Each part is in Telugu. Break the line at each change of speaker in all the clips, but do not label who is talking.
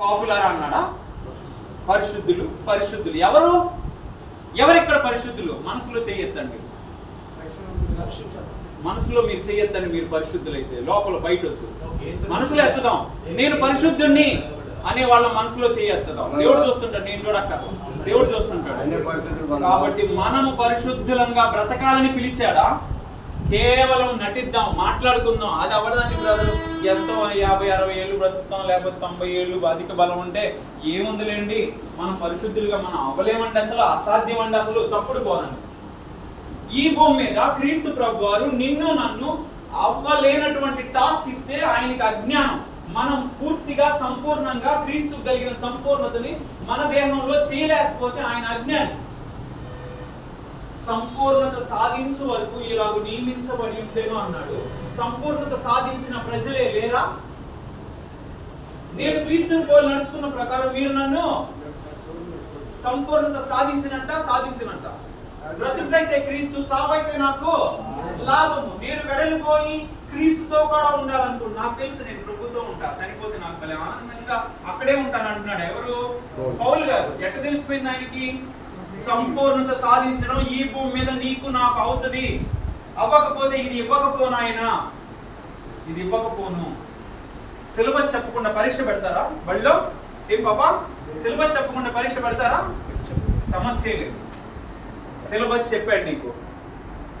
పాపులర్ అన్నాడా? పరిశుద్ధులు పరిశుద్ధులు. ఎవరు? ఎవరు ఇక్కడ పరిశుద్ధులు? మనసులో చెయ్యొద్దండి. మనసులో మీరు చెయ్యొద్దండి మీరు పరిశుద్ధులైతే. లోపల బయట వద్దు మనసులో ఎత్తుదాం. నేను పరిశుద్ధుణ్ణి అనే వాళ్ళ మనసులో చేయెత్తుదాం దేవుడు చూస్తుంటాడు నేను చూడక్కర్లేదు. దేవుడు చూస్తుంటాడు. కాబట్టి మనము పరిశుద్ధులంగా బ్రతకాలని పిలిచాడా? కేవలం నటిద్దాం మాట్లాడుకుందాం. అది అవ్వడానికి బ్రదర్ ఎంతో యాభై అరవై ఏళ్ళు బ్రతుకుతాం లేకపోతే తొంభై ఏళ్ళు అధిక బలం ఉంటే ఏముందిలేండి? మనం పరిశుద్ధులుగా మనం అవ్వలేమండి అసలు అసాధ్యం అండి అసలు. తప్పుడు పోదండి ఈ భూమి మీద క్రీస్తు ప్రభు వారు నిన్ను నన్ను అవ్వలేనటువంటి టాస్క్ ఇస్తే ఆయనకి అజ్ఞానం. మనం పూర్తిగా సంపూర్ణంగా క్రీస్తు కలిగిన సంపూర్ణతని మన దేహంలో చేయలేకపోతే ఆయన అజ్ఞానం. సంపూర్ణత సాధించు వరకు ఇలాగ నియమించబడి ఉంటేను అన్నాడు. సంపూర్ణత సాధించిన ప్రజలే లేరా? నేను క్రీస్తుని పోలి నడుచుకున్న ప్రకారం మీరు నన్ను సంపూర్ణత సాధించినంట సాధించినంట. బ్రతుకుడైతే క్రీస్తు చావైతే నాకు లాభము. నేను వెడలిపోయి క్రీస్తుతో కూడా ఉండాలనుకున్నా నాకు తెలుసు నేను ప్రభుతో ఉంటా చనిపోతే నాకు భలే ఆనందంగా అక్కడే ఉంటాను అంటున్నాడు ఎవరు? పౌలు గారు. ఎట్ట తెలిసిపోయింది ఆయనకి? సంపూర్ణత సాధించడం ఈ భూమి మీద నీకు నాకు అవుతుంది. అవ్వకపోతే ఇది ఇవ్వకపోను ఆయన ఇది ఇవ్వకపోను. సిలబస్ చెప్పకుండా పరీక్ష పెడతారా? బడిలో ఏం పాపా? సిలబస్ చెప్పకుండా పరీక్ష పెడతారా? సమస్య లేదు. సిలబస్ చెప్పాడు నీకు.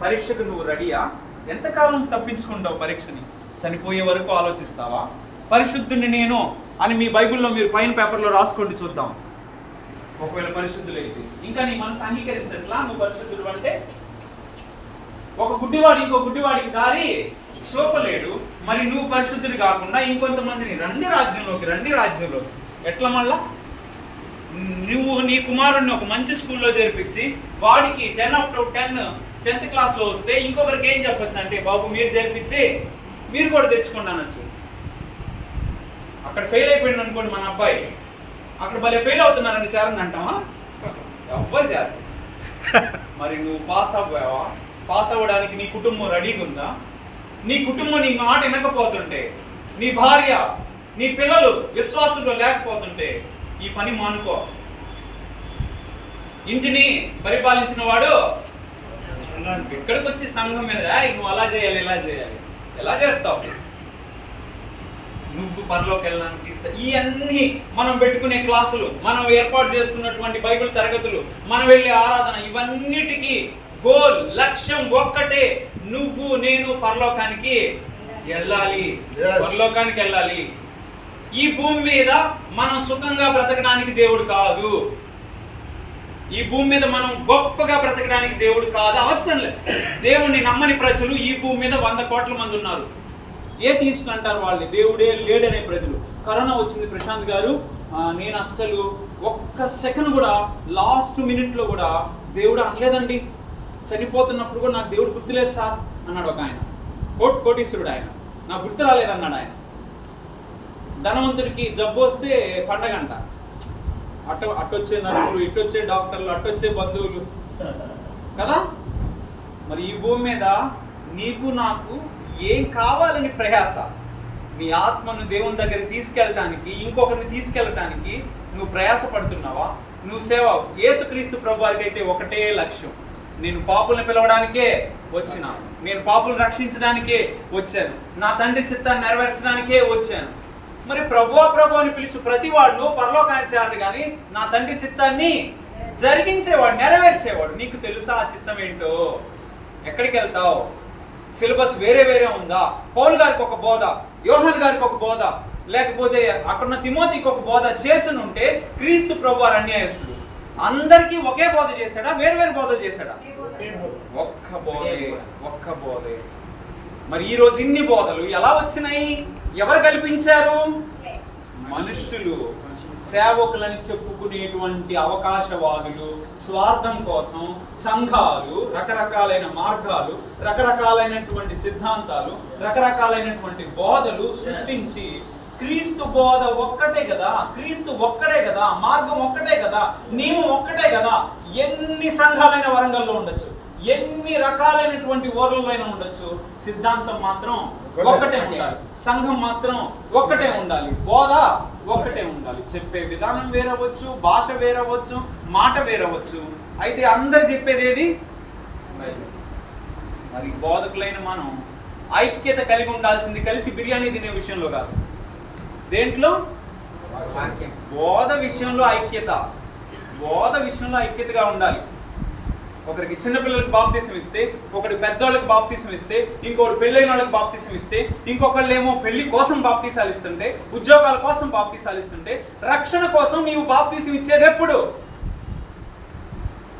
పరీక్షకు నువ్వు రెడీయా? ఎంతకాలం తప్పించుకుంటావు పరీక్షని? చనిపోయే వరకు ఆలోచిస్తావా? పరిశుద్ధుని నేను అని మీ బైబిల్లో మీరు పైన పేపర్లో రాసుకోండి చూద్దాం. ఒకవేళ పరిశుద్ధులు అయితే ఇంకా నీ మనసు అంగీకరించట్లా? నువ్వు పరిశుద్ధుడు అంటే ఒక గుడ్డివాడు ఇంకో గుడ్డివాడికి దారి చూపలేడు. మరి నువ్వు పరిశుద్ధుడు కాకుండా ఇంకొంతమందిని రండి రాజ్యంలోకి రండి రాజ్యంలోకి ఎట్లా మళ్ళా? నువ్వు నీ కుమారుడిని ఒక మంచి స్కూల్లో చేర్పించి వాడికి టెన్ ఆఫ్ టెన్ టెన్త్ క్లాస్లో వస్తే ఇంకొకరికి ఏం చెప్పొచ్చు అంటే బాబు మీరు చేర్పించి మీరు కూడా తెచ్చుకోండి అక్కడ ఫెయిల్ అయిపోయింది అనుకోండి మన అబ్బాయి. అక్కడ భలే ఫెయిల్ అవుతున్నారని చేరండి అంటామా ఎవ్వరు చేయాలి మరి నువ్వు పాస్ అవ్వావా? పాస్ అవ్వడానికి నీ కుటుంబం రెడీగా ఉందా నీ కుటుంబం నీ మాట వినకపోతుంటే నీ భార్య నీ పిల్లలు విశ్వాసంలో లేకపోతుంటే ఈ పని మానుకో. ఇంటిని పరిపాలించిన వాడు ఇక్కడికి వచ్చి సంఘం మీద నువ్వు అలా చేయాలి ఇలా చేయాలి. ఎలా చేస్తావు? నువ్వు పనిలోకి వెళ్ళడానికి ఇవన్నీ మనం పెట్టుకునే క్లాసులు మనం ఏర్పాటు చేసుకున్నటువంటి బైబిల్ తరగతులు మనం వెళ్ళే ఆరాధన ఇవన్నిటికీ గోల్ లక్ష్యం ఒక్కటే. నువ్వు నేను పరలోకానికి వెళ్ళాలి. పరలోకానికి వెళ్ళాలి. ఈ భూమి మీద మనం సుఖంగా బ్రతకడానికి దేవుడు కాదు. ఈ భూమి మీద మనం గొప్పగా బ్రతకడానికి దేవుడు కాదు. అవసరం లేదు. దేవుణ్ణి నమ్మని ప్రజలు ఈ భూమి మీద వంద కోట్ల మంది ఉన్నారు. ఏ తీసుకుంటారు వాళ్ళని? దేవుడే లేడనే ప్రజలు. కరోనా వచ్చింది ప్రశాంత్ గారు. నేను అస్సలు ఒక్క సెకండ్ కూడా లాస్ట్ మినిట్లో కూడా దేవుడు అనలేదండి. చనిపోతున్నప్పుడు కూడా నాకు దేవుడు గుర్తులేదు సార్ అన్నాడు ఒక ఆయన. కోట్ కోటీశ్వరుడు ఆయన. నాకు గుర్తు రాలేదన్నాడు ఆయన. ధనవంతుడికి జబ్బు వస్తే పండగంట అట్ట అట్టొచ్చే నర్సులు ఇట్టొచ్చే డాక్టర్లు అట్టొచ్చే బంధువులు. కదా? మరి ఈ భూమి మీద నీకు నాకు ఏం కావాలని ప్రయాస? మీ ఆత్మను దేవుని దగ్గర తీసుకెళ్ళటానికి ఇంకొకరిని తీసుకెళ్ళటానికి నువ్వు ప్రయాస పడుతున్నావా నువ్వు సేవ యేసుక్రీస్తు ప్రభు వారికి అయితే ఒకటే లక్ష్యం. నేను పాపుల్ని పిలవడానికే వచ్చిన. నేను పాపులను రక్షించడానికే వచ్చాను. నా తండ్రి చిత్తాన్ని నెరవేర్చడానికే వచ్చాను. మరి ప్రభువా ప్రభు అని పిలుచు ప్రతి వాడు పరలోకానికి చేరడు కానీ నా తండ్రి చిత్తాన్ని జరిగించేవాడు నెరవేర్చేవాడు. నీకు తెలుసా ఆ చిత్తం ఏంటో? ఎక్కడికి వెళ్తావు? సిలబస్ వేరే వేరే ఉందా? పౌల్ గారికి ఒక బోధ యోహన్ గారికి ఒక బోధ లేకపోతే అక్కడున్న తిమోతికి ఒక బోధ చేసునుంటే క్రీస్తు ప్రభు వారు అన్యాయస్తుడు. అందరికీ ఒకే బోధ చేశాడా? వేరు వేరు బోధలు చేశాడా? ఒక్క బోధే ఒక్క బోధే. మరి ఈ రోజు ఇన్ని బోధలు ఎలా వచ్చినాయి? ఎవరు కల్పించారు? మనుషులు. సేవకులని చెప్పుకునేటువంటి అవకాశవాదులు స్వార్థం కోసం సంఘాలు రకరకాలైన మార్గాలు రకరకాలైనటువంటి సిద్ధాంతాలు రకరకాలైనటువంటి బోధలు సృష్టించి క్రీస్తు బోధ ఒక్కటే కదా క్రీస్తు ఒక్కడే కదా మార్గం ఒక్కటే కదా నియమం ఒక్కటే కదా ఎన్ని సంఘాలైన వరంగల్లో ఉండొచ్చు. ఎన్ని రకాలైనటువంటి అయినా ఉండొచ్చు. సిద్ధాంతం మాత్రం ఒక్కటే ఉండాలి. సంఘం మాత్రం ఒక్కటే ఉండాలి. బోధ ఒక్కటే ఉండాలి. చెప్పే విధానం వేరవచ్చు భాష వేరవచ్చు మాట వేరవచ్చు. అయితే అందరు చెప్పేది ఏది? మరి బోధకులైన మనం ఐక్యత కలిగి ఉండాల్సింది కలిసి బిర్యానీ తినే విషయంలో కాదు. దేంట్లో? బోధ విషయంలో ఐక్యత. బోధ విషయంలో ఐక్యతగా ఉండాలి. ఒకరికి చిన్నపిల్లలకి బాప్తీసం ఇస్తే ఒకటి పెద్దవాళ్ళకి బాప్తీసం ఇస్తే ఇంకొకటి పెళ్ళైన వాళ్ళకి బాప్తీసం ఇస్తే ఇంకొకళ్ళు ఏమో పెళ్ళి కోసం బాప్తీసాలు ఇస్తుంటే ఉద్యోగాల కోసం బాప్తీసాలు ఇస్తుంటే రక్షణ కోసం నీవు బాప్తీసం ఇచ్చేది ఎప్పుడు?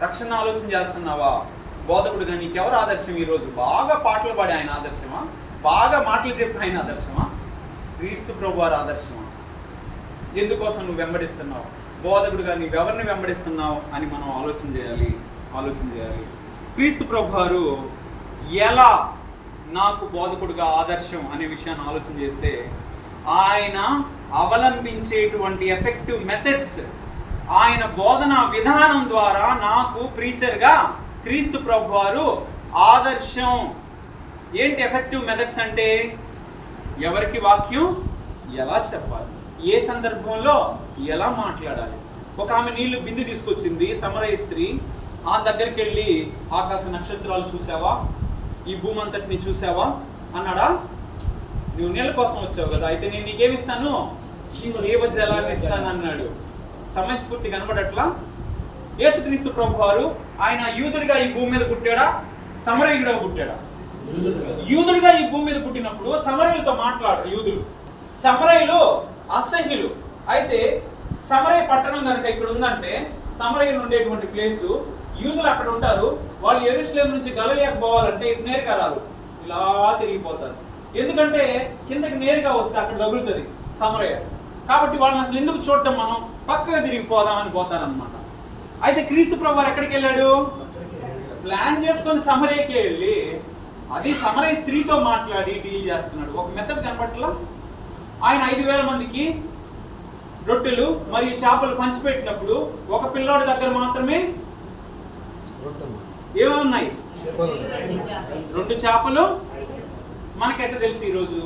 రక్షణ ఆలోచన చేస్తున్నావా? బోధకుడుగా నీకెవరు ఆదర్శం ఈరోజు బాగా పాటలు పాడే ఆయన ఆదర్శమా? బాగా మాటలు చెప్పి ఆయన ఆదర్శమా? క్రీస్తు ప్రభు వారి ఆదర్శమా? ఎందుకోసం నువ్వు వెంబడిస్తున్నావు? బోధకుడుగా నీవెవరిని వెంబడిస్తున్నావు అని మనం ఆలోచన చేయాలి. ఆలోచన చేయాలి. క్రీస్తు ప్రభువారు ఎలా నాకు బోధకుడుగా ఆదర్శం అనే విషయాన్ని ఆలోచన చేస్తే ఆయన అవలంబించేటువంటి ఎఫెక్టివ్ మెథడ్స్ ఆయన బోధన విధానం ద్వారా నాకు ప్రీచర్గా క్రీస్తు ప్రభు వారు ఆదర్శం. ఏంటి ఎఫెక్టివ్ మెథడ్స్ అంటే? ఎవరికి వాక్యం? ఎలా చెప్పాలి? ఏ సందర్భంలో? ఎలా మాట్లాడాలి? ఒక ఆమె నీళ్ళు బిందు తీసుకొచ్చింది సమరయ స్త్రీ. ఆ దగ్గరికి వెళ్ళి ఆకాశ నక్షత్రాలు చూసావా? ఈ భూమి అంతటిని చూసావా? అన్నాడా? నువ్వు నీళ్ళ కోసం వచ్చావు కదా అయితే నేను నీకేమిస్తాను? జీవ జలాన్ని ఇస్తాను అన్నాడు సమయస్ఫూర్తి కనబడట్లా? యేసుక్రీస్తు ప్రభు వారు ఆయన యూదుడిగా ఈ భూమి మీద పుట్టాడా? సమరయుడిగా పుట్టాడా? యూదుడిగా ఈ భూమి మీద పుట్టినప్పుడు సమరయులతో మాట్లాడరు యూదులు సమరయులు అసహ్యులు. అయితే సమరయ పట్టణం కనుక ఇక్కడ ఉందంటే సమరయులు ఉండేటువంటి ప్లేసు యూదులు అక్కడ ఉంటారు వాళ్ళు ఎరుశ్లేం నుంచి గలలియాకు పోవాలంటే ఇటు నేరుగా రారు. ఇలా తిరిగిపోతారు. ఎందుకంటే కిందకి నేరుగా వస్తే అక్కడ తగులుతుంది సమరయ్య. కాబట్టి వాళ్ళని అసలు ఎందుకు చూడటం మనం? పక్కగా తిరిగిపోదామని పోతారనమాట అయితే క్రీస్తు ప్రభు ఎక్కడికి వెళ్ళాడు? ప్లాన్ చేసుకొని సమరేకి వెళ్ళి అది సమరయ్య స్త్రీతో మాట్లాడి డీల్ చేస్తున్నాడు. ఒక మెథడ్ కనబట్లా ఆయన ఐదు వేల మందికి రొట్టెలు మరియు చేపలు పంచిపెట్టినప్పుడు ఒక పిల్లోడి దగ్గర మాత్రమే ఏమేమి ఉన్నాయి రెండు చేపలు. మనకెట్ట తెలుసు ఈరోజు?